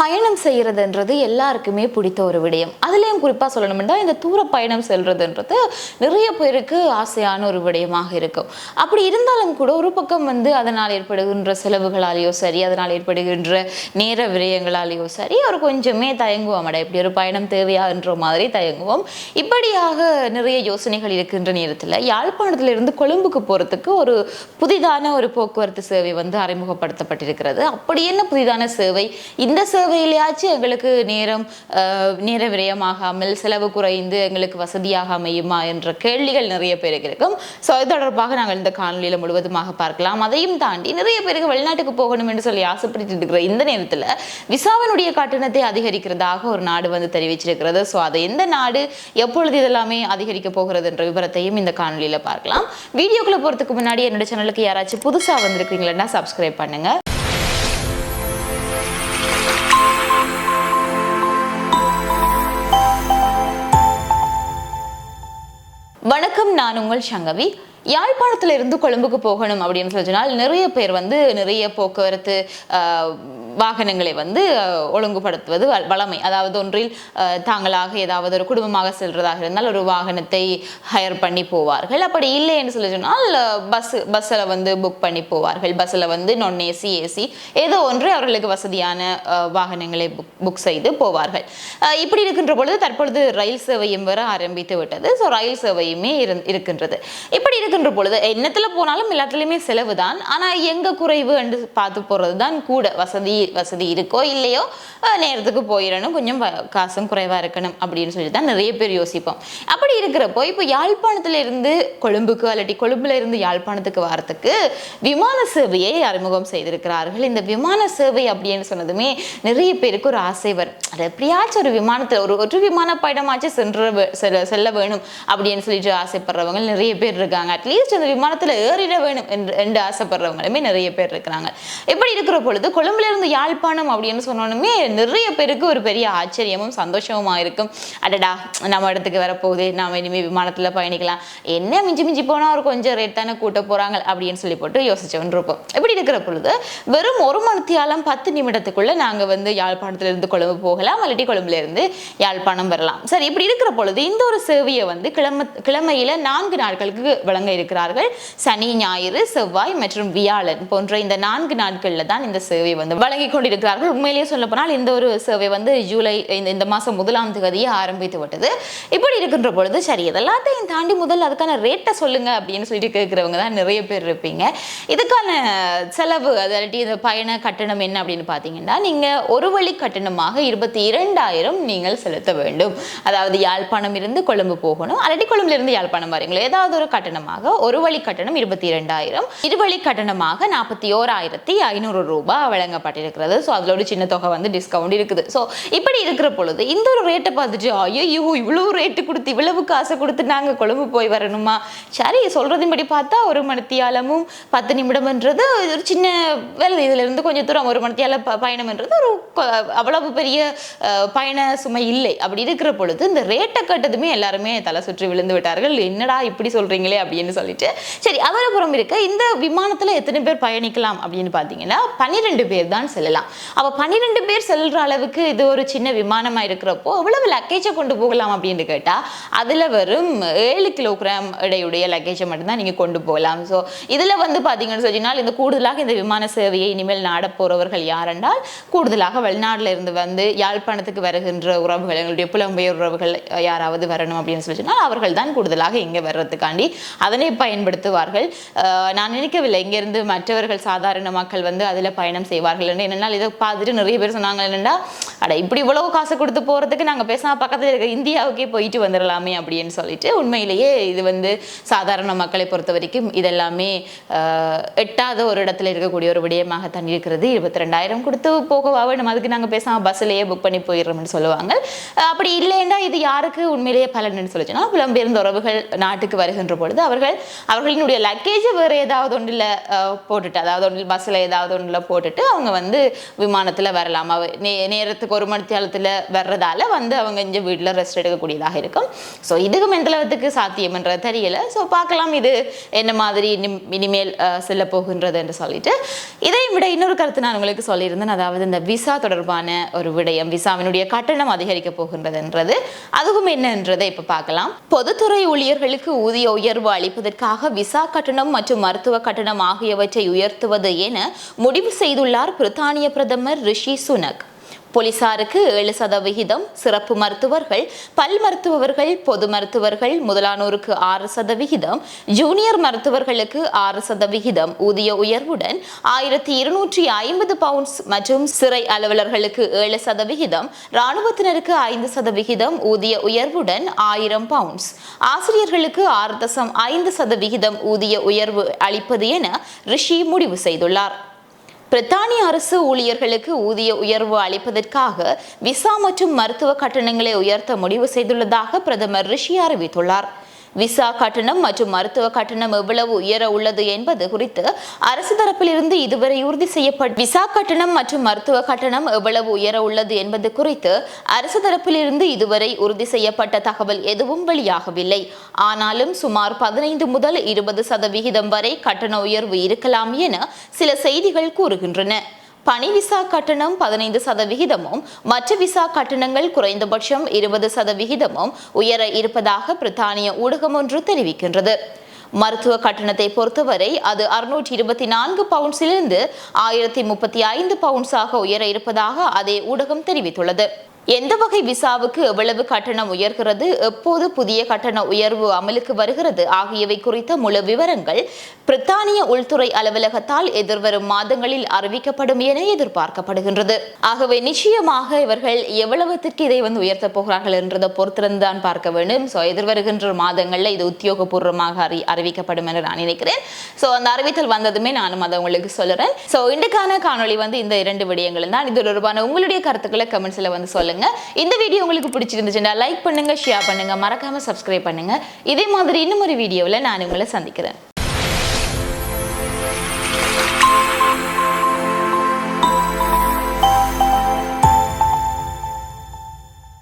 பயணம் செய்கிறதுன்றது எல்லாருக்குமே பிடித்த ஒரு விடயம். அதுலேயும் குறிப்பாக சொல்லணும்னா இந்த தூர பயணம் செல்றதுன்றது நிறைய பேருக்கு ஆசையான ஒரு விடயமாக இருக்கும். அப்படி இருந்தாலும் கூட ஒரு பக்கம் வந்து அதனால் ஏற்படுகின்ற செலவுகளாலேயோ சரி அதனால் ஏற்படுகின்ற நேர விரயங்களாலேயோ சரி ஒரு கொஞ்சமே தயங்குவோம். அட இப்படி ஒரு பயணம் தேவையான்ற மாதிரி தயங்குவோம். இப்படியாக நிறைய யோசனைகள் இருக்கின்ற நேரத்தில் யாழ்ப்பாணத்திலிருந்து கொழும்புக்கு போகிறதுக்கு ஒரு புதிதான ஒரு போக்குவரத்து சேவை வந்து அறிமுகப்படுத்தப்பட்டிருக்கிறது. அப்படி என்ன புதிதான சேவை? இந்த சேவையிலேயாச்சும் எங்களுக்கு நேரம் நேர விரயமாகாமல் செலவு குறைந்து எங்களுக்கு வசதியாக அமையுமா என்ற கேள்விகள் நிறைய பேருக்கு இருக்கும். ஸோ அது தொடர்பாக நாங்கள் இந்த காணொலியில் முழுவதுமாக பார்க்கலாம். அதையும் தாண்டி நிறைய பேருக்கு வெளிநாட்டுக்கு போகணும் என்று சொல்லி ஆசைப்பட்டு இருக்கிற இந்த நேரத்தில் விசாவினுடைய கட்டணத்தை அதிகரிக்கிறதாக ஒரு நாடு வந்து தெரிவிச்சிருக்கிறது. ஸோ அதை எந்த நாடு எப்பொழுது இதெல்லாமே அதிகரிக்க போகிறது என்ற விவரத்தையும் இந்த காணொலியில் பார்க்கலாம். வீடியோக்குள்ளே போகிறதுக்கு முன்னாடி என்னோட சேனலுக்கு யாராச்சும் புதுசாக வந்திருக்கீங்களா சப்ஸ்கிரைப் பண்ணுங்கள் வணக்கம் நான் உங்கள் சங்கவி. யாழ்ப்பாணத்துல இருந்து கொழும்புக்கு போகணும் அப்படின்னு சொல்லி சொன்னால் நிறைய பேர் வந்து நிறைய போக்குவரத்து வாகனங்களை வந்து ஒழுங்குபடுத்துவது வ- வழமை அதாவது ஒன்றில் தாங்களாக ஏதாவது ஒரு குடும்பமாக செல்றதாக இருந்தால் ஒரு வாகனத்தை ஹையர் பண்ணி போவார்கள். அப்படி இல்லை என்று சொல்லி சொன்னால் பஸ் பஸ்ஸில் வந்து புக் பண்ணி போவார்கள். பஸ்ஸில் வந்து நான் ஏசி ஏசி ஏதோ ஒன்று அவர்களுக்கு வசதியான வாகனங்களை புக் புக் செய்து போவார்கள். இப்படி இருக்கின்ற பொழுது தற்பொழுது ரயில் சேவையும் வர ஆரம்பித்து விட்டது. ஸோ ரயில் சேவையுமே இருக்கின்றது. இப்படி இருக்கின்ற பொழுது என்னத்தில் போனாலும் எல்லாத்துலேயுமே செலவு தான் ஆனால் எங்கே குறைவு என்று பார்த்து போகிறது தான் கூட வசதி வசதி இருக்கோ இல்லையோ நேரத்துக்கு போயிடணும். கொஞ்சம் காசும் குறைவா இருக்கணும் அப்படின்னு சொல்லி தான் நிறைய பேர் யோசிப்போம். அப்படி இருக்கிறப்போ இப்போ யாழ்ப்பாணத்துல இருந்து கொழும்புக்கு அல்லாட்டி கொழும்புல இருந்து யாழ்ப்பாணத்துக்கு வரத்துக்கு விமான சேவையை அறிமுகம் செய்திருக்கிறார்கள். இந்த விமான சேவை அப்படின்னு சொன்னதுமே நிறைய பேருக்கு ஒரு ஆசை வரும். அது எப்படியாச்சும் ஒரு விமானத்தில் ஒரு ஒரு விமான பயணமாச்சும் சென்று செல்ல செல்ல வேணும் அப்படின்னு சொல்லிட்டு ஆசைப்படுறவங்க நிறைய பேர் இருக்காங்க. அட்லீஸ்ட் அந்த விமானத்தில் ஏறிட வேணும் என்று என்று ஆசைப்படுறவங்களுமே நிறைய பேர் இருக்கிறாங்க. இப்படி இருக்கிற பொழுது கொழும்புல இருந்து யாழ்ப்பாணம் அப்படின்னு சொன்னோன்னுமே நிறைய பேருக்கு ஒரு பெரிய ஆச்சரியமும் சந்தோஷமுமா இருக்கும். அடடா நம்ம இடத்துக்கு வரப்போகுது. நாம் இனிமே விமானத்துல பயணிக்கலாம். என்ன மிஞ்சி மிஞ்சி போனால் ஒரு கொஞ்சம் ரேட் தானே கூட்ட போறாங்க அப்படின்னு சொல்லி போட்டு யோசிச்சவன் இருப்போம். இப்படி இருக்கிற பொழுது வெறும் ஒரு மணித்தியாலம் பத்து நிமிடத்துக்குள்ள நாங்க வந்து யாழ்ப்பாணத்துல இருந்து கொழும்பு போகலாம். இல்லாட்டி கொழும்புலேருந்து யாழ்ப்பாணம் வரலாம். சரி இப்படி இருக்கிற பொழுது இந்த ஒரு சேவையை வந்து கிழமை கிழமையில நான்கு நாட்களுக்கு வழங்க இருக்கிறார்கள். சனி ஞாயிறு செவ்வாய் மற்றும் வியாழன் போன்ற இந்த நான்கு நாட்களில் தான் இந்த சேவை வந்து வழங்கி கொண்டிருக்கிறார்கள் உண்மையிலேயே சொல்ல போனால் இந்த ஒரு சேவை வந்து ஜூலை இந்த இந்த மாதம் முதலாம் தேதியே ஆரம்பித்து விட்டது. இப்படி இருக்கின்ற பொழுது சரி இதெல்லாத்தையும் தாண்டி முதல்ல அதுக்கான ரேட்டை சொல்லுங்க அப்படின்னு சொல்லிட்டு கேட்குறவங்க தான் நிறைய பேர் இருப்பீங்க. இதுக்கான செலவு அதாட்டி இந்த பயண கட்டணம் என்ன அப்படின்னு பார்த்தீங்கன்னா நீங்கள் ஒரு வழி கட்டணமாக இருபத்தி இரண்டாயிரம் நீங்கள் செலுத்த வேண்டும். அதாவது யாழ்ப்பாணம் இருந்து கொழும்பு போகணும். அல்லாட்டி கொழும்புலேருந்து யாழ்ப்பாணம் வரீங்களோ. ஏதாவது ஒரு கட்டணமாக ஒரு வழி கட்டணம் இருபத்தி இரண்டாயிரம். இருவழி கட்டணமாக நாற்பத்தி ஓராயிரத்தி ஐநூறு ரூபாய் இருக்கிறது ஸோ அதில் ஒரு சின்ன தொகை வந்து டிஸ்கவுண்ட் இருக்குது. ஸோ இப்படி இருக்கிற பொழுது இந்த ஒரு ரேட்டை பார்த்துட்டு ஐயோ இவ்வளோ ரேட்டு கொடுத்து இவ்வளவு காசை கொடுத்து நாங்கள் கொழும்பு போய் வரணுமா? சரி சொல்றதின்படி பார்த்தா ஒரு மணித்தியாலமும் பத்து நிமிடம்ன்றது ஒரு சின்ன வேலை. இதுல இருந்து கொஞ்சம் தூரம் ஒரு மணித்தியால ப- பயணம்ன்றது ஒரு அவ்வளவு பெரிய பயண சுமை இல்லை. அப்படி இருக்கிற பொழுது இந்த ரேட்டை கட்டதுமே எல்லாருமே தலை சுற்றி விழுந்து விட்டார்கள். என்னடா இப்படி சொல்றீங்களே அப்படின்னு சொல்லிட்டு. சரி அதோட புறம் இருக்க இந்த விமானத்துல எத்தனை பேர் பயணிக்கலாம் அப்படின்னு பார்த்தீங்கன்னா பன்னிரெண்டு பேர் தான் செல்லலாம். அப்போ பன்னிரெண்டு பேர் செல்ற அளவுக்கு இது ஒரு சின்ன விமானமாக இருக்கிறப்போ எவ்வளவு லக்கேஜை கொண்டு போகலாம் அப்படின்னு கேட்டால் அதில் வரும் ஏழு கிலோகிராம் இடையுடைய லக்கேஜை மட்டும்தான் நீங்கள் கொண்டு போகலாம். ஸோ இதில் வந்து பார்த்தீங்கன்னு சொன்னால் இந்த கூடுதலாக இந்த விமான சேவையை இனிமேல் நாட போகிறவர்கள் யாரென்றால் கூடுதலாக வெளிநாட்டில் இருந்து வந்து யாழ்ப்பாணத்துக்கு வருகின்ற உறவுகள் எங்களுடைய புலம்பெயர் உறவுகள் யாராவது வரணும் அப்படின்னு சொல்லி சொன்னால் அவர்கள் தான் கூடுதலாக இங்கே வர்றதுக்காண்டி அதனை பயன்படுத்துவார்கள். நான் நினைக்கவில்லை. இங்கேருந்து மற்றவர்கள் சாதாரண மக்கள் வந்து அதில் பயணம் செய்வார்கள் என்னென்னா இதை பார்த்துட்டு நிறைய பேர் சொன்னாங்க என்னென்னா அட இப்படி இவ்வளவு காசு கொடுத்து போகிறதுக்கு நாங்கள் பேசாமல் பக்கத்தில் இருக்க இந்தியாவுக்கே போயிட்டு வந்துடலாமே அப்படின்னு சொல்லிட்டு உண்மையிலேயே இது வந்து சாதாரண மக்களை பொறுத்த வரைக்கும் இதெல்லாமே எட்டாத ஒரு இடத்துல இருக்கக்கூடிய ஒரு விடயமாக தான் இருக்கிறது இருபத்தி ரெண்டாயிரம் கொடுத்து போகவா நம்ம அதுக்கு நாங்கள் பேசாமல் பஸ்ஸிலேயே புக் பண்ணி போயிடுறோம்னு சொல்லுவாங்க. அப்படி இல்லைன்னா இது யாருக்கு உண்மையிலேயே பலன்னு சொல்லிச்சுன்னா புலம்பெயர்ந்த உறவுகள் நாட்டுக்கு வருகின்ற பொழுது அவர்கள் அவர்களினுடைய லக்கேஜை வேறு ஏதாவது ஒன்றில் போட்டுட்டு அதாவது ஒன்றில் பஸ்ஸில் ஏதாவது ஒன்றில் போட்டுட்டு அவங்க வந்து வந்து விமானத்தில் வரலாம். அவ நே நேரத்துக்கு ஒரு மணித்தியாலத்தில் வர்றதால வந்து அவங்க இங்கே வீட்டில் ரெஸ்ட் எடுக்கக்கூடியதாக இருக்கும். ஸோ இதுக்கும் எந்த அளவுக்கு சாத்தியம்ன்றது தெரியல. ஸோ பார்க்கலாம் இது என்ன மாதிரி இனி- இனிமேல் செல்ல போகின்றது என்று சொல்லிட்டு. இதை விட இன்னொரு கருத்து நான் உங்களுக்கு சொல்லியிருந்தேன். அதாவது இந்த விசா தொடர்பான ஒரு விடயம் விசாவினுடைய கட்டணம் அதிகரிக்க போகின்றதுன்றது. அதுவும் என்னன்றதை இப்போ பார்க்கலாம். பொதுத்துறை ஊழியர்களுக்கு ஊதிய உயர்வு அளிப்பதற்காக விசா கட்டணம் மற்றும் மருத்துவ கட்டணம் ஆகியவற்றை உயர்த்துவது என முடிவு செய்துள்ளார் பிரித்தானிய பிரதமர் ரிஷி சுனக். போலீசாருக்கு ஏழு சதவிகிதம் சிறப்பு மருத்துவர்கள் பல் மருத்துவர்கள் பொது மருத்துவர்கள் முதலானோருக்கு ஆறு சதவிகிதம் ஜூனியர் மருத்துவர்களுக்கு ஆறு சதவிகிதம் ஊதிய உயர்வுடன் ஆயிரத்தி இருநூற்றி ஐம்பது பவுண்ட்ஸ் மற்றும் சிறை அலுவலர்களுக்கு ஏழு சதவிகிதம் இராணுவத்தினருக்கு ஐந்து சதவிகிதம் ஊதிய உயர்வுடன் ஆயிரம் பவுண்ட்ஸ். ஆசிரியர்களுக்கு ஆறு தசம் ஐந்து சதவிகிதம் ஊதிய உயர்வு அளிப்பது என ரிஷி முடிவு செய்துள்ளார். பிரித்தானிய அரசு ஊழியர்களுக்கு ஊதிய உயர்வு அளிப்பதற்காக விசா மற்றும் மருத்துவ கட்டணங்களை உயர்த்த முடிவு செய்துள்ளதாக பிரதமர் ரிஷி அறிவித்துள்ளார். விசா கட்டணம் மற்றும் மருத்துவ கட்டணம் எவ்வளவு உயர உள்ளது என்பது குறித்து அரசு தரப்பிலிருந்து இதுவரை உறுதி செய்யப்பட்ட விசா கட்டணம் மற்றும் மருத்துவ கட்டணம் எவ்வளவு உயர உள்ளது என்பது குறித்து அரசு தரப்பிலிருந்து இதுவரை உறுதி செய்யப்பட்ட தகவல் எதுவும் வெளியாகவில்லை. ஆனாலும் சுமார் பதினைந்து முதல் இருபது சதவிகிதம் வரை கட்டண உயர்வு இருக்கலாம் என சில செய்திகள் கூறுகின்றன. பணி விசா கட்டணம் பதினைந்து சதவிகிதமும் மற்ற விசா கட்டணங்கள் குறைந்தபட்சம் இருபது சதவிகிதமும் உயர இருப்பதாக பிரித்தானிய ஊடகம் ஒன்று தெரிவிக்கின்றது. மருத்துவ கட்டணத்தை பொறுத்தவரை அது அறுநூற்றி இருபத்தி நான்கு பவுண்ட்ஸிலிருந்து ஆயிரத்தி முப்பத்தி ஐந்து பவுண்ட்ஸாக உயர இருப்பதாக அதே ஊடகம் தெரிவித்துள்ளது. எந்த வகை விசாவுக்கு எவ்வளவு கட்டணம் உயர்கிறது எப்போது புதிய கட்டண உயர்வு அமலுக்கு வருகிறது ஆகியவை குறித்த முழு விவரங்கள் பிரித்தானிய உள்துறை அலுவலகத்தால் எதிர்வரும் மாதங்களில் அறிவிக்கப்படும் என எதிர்பார்க்கப்படுகின்றது. ஆகவே நிச்சயமாக இவர்கள் எவ்வளவுத்திற்கு இதை வந்து உயர்த்தப் போகிறார்கள் என்றதை பொறுத்திருந்தான் பார்க்க வேண்டும். ஸோ எதிர்வருகின்ற மாதங்களில் இது உத்தியோகபூர்வமாக அறி அறிவிக்கப்படும் என்று நான் நினைக்கிறேன். ஸோ அந்த அறிவித்தல் வந்ததுமே நானும் அதை உங்களுக்கு சொல்லுறேன். ஸோ இன்றைக்கான காணொளி வந்து இந்த இரண்டு விடயங்களும் தான். இது தொடர்பான உங்களுடைய கருத்துக்களை கமெண்ட்ஸில் வந்து சொல்லுங்க இந்த வீடியோ உங்களுக்கு பிடிச்சிருந்துச்சுன்னா லைக் பண்ணுங்க ஷேர் பண்ணுங்க. மறக்காம சப்ஸ்கிரைப் பண்ணுங்க. இதே மாதிரி இன்னும் ஒரு வீடியோவில் நான் உங்களை சந்திக்கிறேன்.